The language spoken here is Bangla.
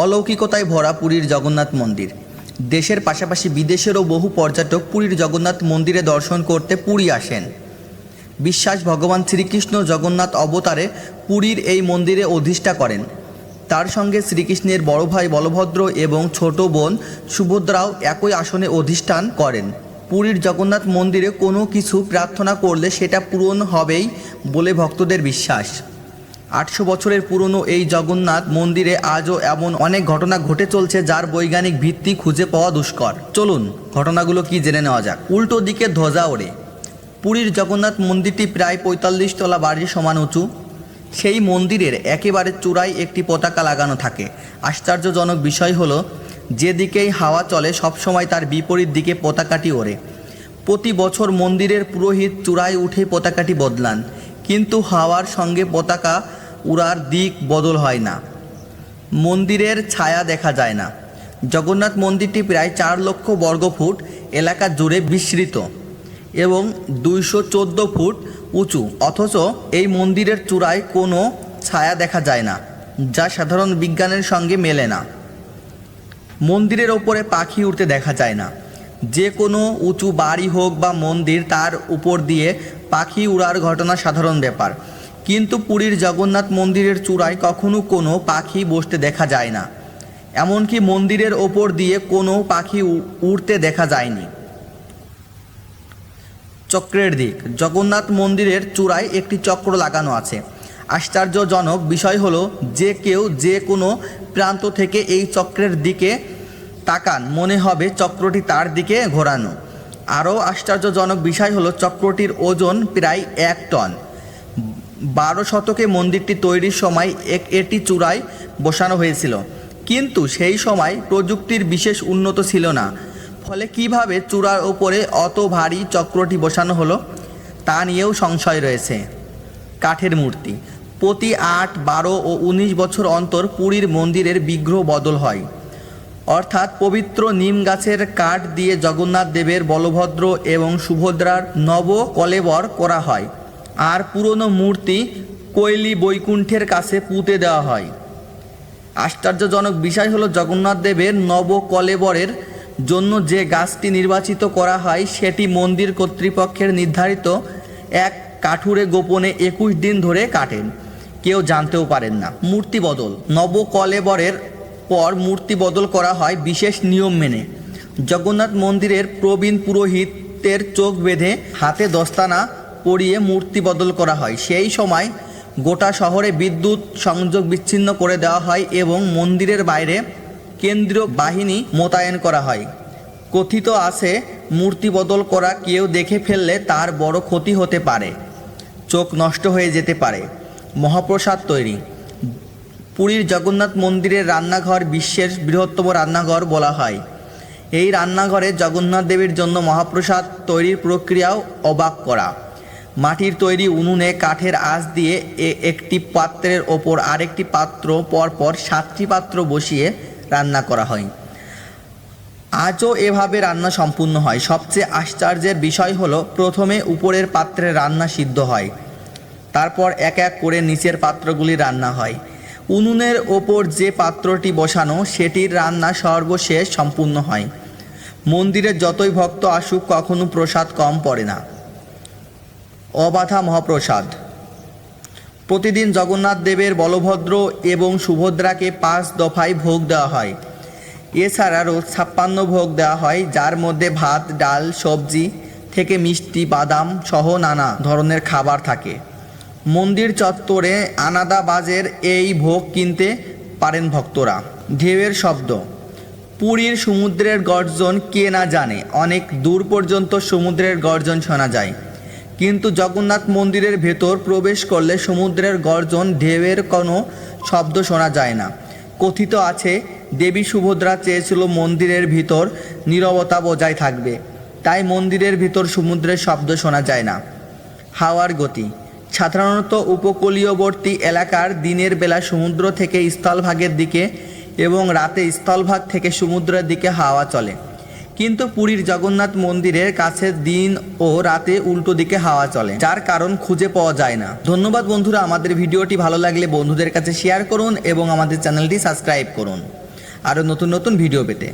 অলৌকিকতায় ভরা পুরীর জগন্নাথ মন্দির। দেশের পাশাপাশি বিদেশেরও বহু পর্যটক পুরীর জগন্নাথ মন্দিরে দর্শন করতে পুরী আসেন। বিশ্বাস ভগবান শ্রীকৃষ্ণ জগন্নাথ অবতারে পুরীর এই মন্দিরে অধিষ্ঠা করেন। তার সঙ্গে শ্রীকৃষ্ণের বড় ভাই বলভদ্র এবং ছোট বোন সুভদ্রাও একই আসনে অধিষ্ঠান করেন। পুরীর জগন্নাথ মন্দিরে কোনো কিছু প্রার্থনা করলে সেটা পূরণ হবেই বলে ভক্তদের বিশ্বাস। আটশো বছরের পুরনো এই জগন্নাথ মন্দিরে আজও এমন অনেক ঘটনা ঘটে চলছে যার বৈজ্ঞানিক ভিত্তি খুঁজে পাওয়া দুষ্কর। চলুন, ঘটনাগুলো কি জেনে নেওয়া যাক। উল্টো দিকে ধ্বজা ওড়ে। পুরীর জগন্নাথ মন্দিরটি প্রায় পঁয়তাল্লিশ তলা বাড়ির সমান উঁচু। সেই মন্দিরের একেবারে চূড়ায় একটি পতাকা লাগানো থাকে। আশ্চর্যজনক বিষয় হলো, যেদিকেই হাওয়া চলে, সবসময় তার বিপরীত দিকে পতাকাটি ওড়ে। প্রতি বছর মন্দিরের পুরোহিত চূড়ায় উঠে পতাকাটি বদলান। কিন্তু হাওয়ার সঙ্গে পতাকা উড়ার দিক বদল হয় না। মন্দিরের ছায়া দেখা যায় না। জগন্নাথ মন্দিরটি প্রায় চার লক্ষ বর্গফুট এলাকা জুড়ে বিস্তৃত এবং দুইশো চোদ্দ ফুট উঁচু, অথচ এই মন্দিরের চূড়ায় কোনো ছায়া দেখা যায় না, যা সাধারণ বিজ্ঞানের সঙ্গে মেলে না। মন্দিরের ওপরে পাখি উঠতে দেখা যায় না। যে কোনো উঁচু বাড়ি হোক বা মন্দির, তার উপর দিয়ে পাখি উড়ার ঘটনা সাধারণ ব্যাপার। কিন্তু পুরীর জগন্নাথ মন্দিরের চূড়ায় কখনো কোনো পাখি বসতে দেখা যায় না। এমনকি মন্দিরের ওপর দিয়ে কোনো পাখি উড়তে দেখা যায়নি। চক্রের দিক, জগন্নাথ মন্দিরের চূড়ায় একটি চক্র লাগানো আছে। আশ্চর্যজনক বিষয় হলো, যে কেউ যে কোনো প্রান্ত থেকে এই চক্রের দিকে তাকান, মনে হবে চক্রটি তার দিকে ঘোরানো। আরও আশ্চর্যজনক বিষয় হলো, চক্রটির ওজন প্রায় এক টন। বারো শতকে মন্দিরটি তৈরির সময় এক এটি চূড়ায় বসানো হয়েছিল। কিন্তু সেই সময় প্রযুক্তির বিশেষ উন্নত ছিল না। ফলে কীভাবে চূড়ার ওপরে অত ভারী চক্রটি বসানো হলো, তা নিয়েও সংশয় রয়েছে। কাঠের মূর্তি। প্রতি আট, বারো ও উনিশ বছর অন্তর পুরীর মন্দিরের বিগ্রহ বদল হয়। অর্থাৎ পবিত্র নিম গাছের কাঠ দিয়ে জগন্নাথ দেবের বলভদ্র এবং সুভদ্রার নব কলেবর করা হয়। আর পুরনো মূর্তি কৈলি বৈকুণ্ঠের কাছে পুঁতে দেওয়া হয়। আশ্চর্যজনক বিষয় হলো জগন্নাথ দেবের নব কলেবরের জন্য যে গাছটি নির্বাচিত করা হয়, সেটি মন্দির কর্তৃপক্ষের নির্ধারিত এক কাঠুরে গোপনে একুশ দিন ধরে কাটেন। কেউ জানতেও পারেন না। মূর্তি বদল। নব কলেবরের পর মূর্তি বদল করা হয় বিশেষ নিয়ম মেনে। জগন্নাথ মন্দিরের প্রবীণ পুরোহিতের চোখ বেঁধে হাতে দস্তানা পরিয়ে মূর্তি বদল করা হয়। সেই সময় গোটা শহরে বিদ্যুৎ সংযোগ বিচ্ছিন্ন করে দেওয়া হয় এবং মন্দিরের বাইরে কেন্দ্রীয় বাহিনী মোতায়েন করা হয়। কথিত আছে, মূর্তি বদল করা কেউ দেখে ফেললে তার বড় ক্ষতি হতে পারে, চোখ নষ্ট হয়ে যেতে পারে। মহাপ্রসাদ তৈরি। পুরীর জগন্নাথ মন্দিরের রান্নাঘর বিশ্বের বৃহত্তম রান্নাঘর বলা হয়। এই রান্নাঘরে জগন্নাথ দেবীর জন্য মহাপ্রসাদ তৈরির প্রক্রিয়াও অবাক করা। মাটির তৈরি উনুনে কাঠের আঁচ দিয়ে একটি পাত্রের ওপর আরেকটি পাত্র, পরপর সাতটি পাত্র বসিয়ে রান্না করা হয়। আজও এভাবে রান্না সম্পূর্ণ হয়। সবচেয়ে আশ্চর্যের বিষয় হলো, প্রথমে উপরের পাত্রে রান্না সিদ্ধ হয়, তারপর এক এক করে নিচের পাত্রগুলি রান্না হয়। উনুনের ওপর যে পাত্রটি বসানো, সেটির রান্না সর্বশেষ সম্পূর্ণ হয়। মন্দিরে যতই ভক্ত আসুক, কখনো প্রসাদ কম পড়ে না। অবাধা মহাপ্রসাদ। প্রতিদিন জগন্নাথ দেবের বলভদ্র এবং সুভদ্রাকে পাঁচ দফায় ভোগ দেওয়া হয়। এছাড়া রোজ ছাপ্পান্ন ভোগ দেওয়া হয়, যার মধ্যে ভাত, ডাল, সবজি থেকে মিষ্টি, বাদাম সহ নানা ধরনের খাবার থাকে। মন্দির চত্বরে আনাদা বাজের এই ভোগ কিনতে পারেন ভক্তরা। ঢেউয়ের শব্দ। পুরীর সমুদ্রের গর্জন কে না জানে, অনেক দূর পর্যন্ত সমুদ্রের গর্জন শোনা যায়। কিন্তু জগন্নাথ মন্দিরের ভেতর প্রবেশ করলে সমুদ্রের গর্জন, ঢেউয়ের কোনো শব্দ শোনা যায় না। কথিত আছে, দেবী সুভদ্রা চেয়েছিল মন্দিরের ভিতর নীরবতা বজায় থাকবে। তাই মন্দিরের ভিতর সমুদ্রের শব্দ শোনা যায় না। হাওয়ার গতি। সাধারণত উপকূলীয়বর্তী এলাকার দিনের বেলা সমুদ্র থেকে স্থলভাগের দিকে এবং রাতে স্থলভাগ থেকে সমুদ্রের দিকে হাওয়া চলে। কিন্তু পুরীর জগন্নাথ মন্দিরের কাছে দিন ও রাতে উল্টো দিকে হাওয়া চলে, যার কারণ খুঁজে পাওয়া যায় না। ধন্যবাদ বন্ধুরা, আমাদের ভিডিওটি ভালো লাগলে বন্ধুদের কাছে শেয়ার করুন এবং আমাদের চ্যানেলটি সাবস্ক্রাইব করুন। আরও নতুন নতুন ভিডিও পেতে।